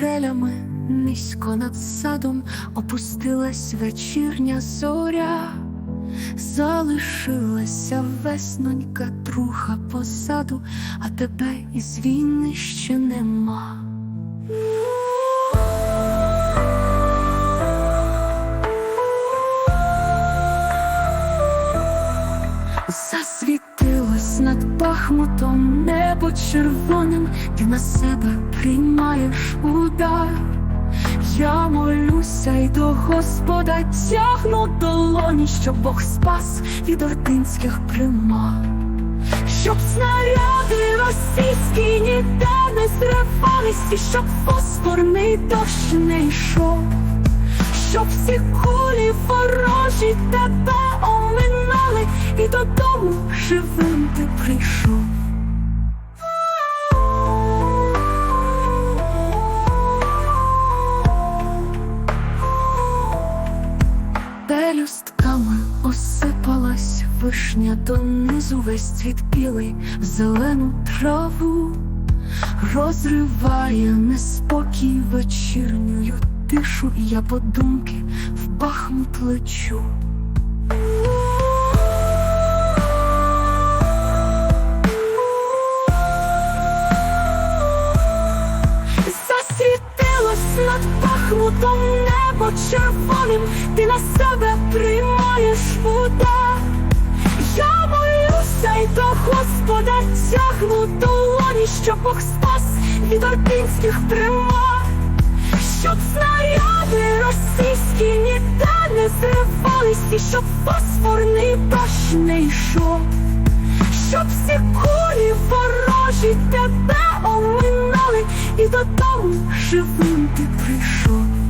Солов'їними низько над садом опустилась вечірня зоря, залишилася веснонька труха позаду, а тебе із війни ще нема. Над Бахмутом небо червоним, ти на себе приймаєш удар. Я молюся й до Господа тягну долоні, щоб Бог спас від ординських примар. Щоб снаряди російські ніде не зривались, і щоб фосфорний дощ не йшов, щоб всі кулі ворожі тебе додому живим ти прийшов. Пелюстками осипалась вишня донизу весь цвіт білий в зелену траву, розриває неспокій вечірнюю тишу, і я подумки в бахмут лечу. Бахмутом небо червоним, ти на себе приймаєш удар. Я молюся й до Господа тягну долоні, щоб Бог спас від ординських примар, щоб снаряди російські ніде не зривались, і щоб фосфорний дощ не йшов щоб всі кулі ворожі тебе оминали, і додому живим ти прийшов.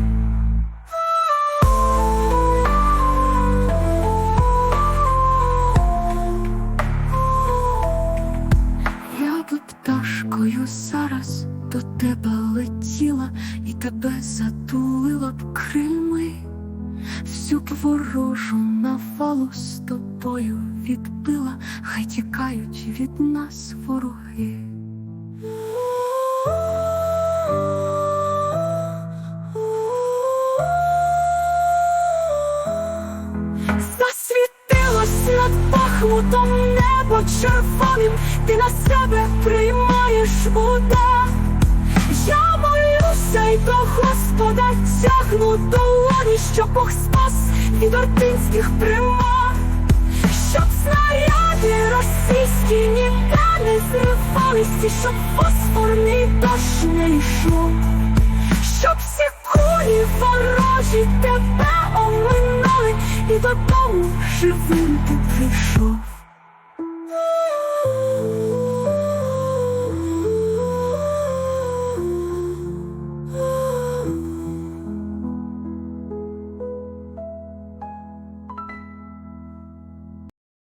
Тебе летіла і тебе затулила б крильми. Всю б ворожу навалу з тобою відбила, хай тікають від нас вороги. Засвітилось над Бахмутом небо червоним, ти на себе приймаєш удар. Молюся до Господа тягну долоні, щоб Бог спас від ординських примар, щоб снаряди російські ніде не зривались, щоб фосфорний дощ не йшов, щоб всі кулі ворожі тебе оминали, і додому живим ти прийшов.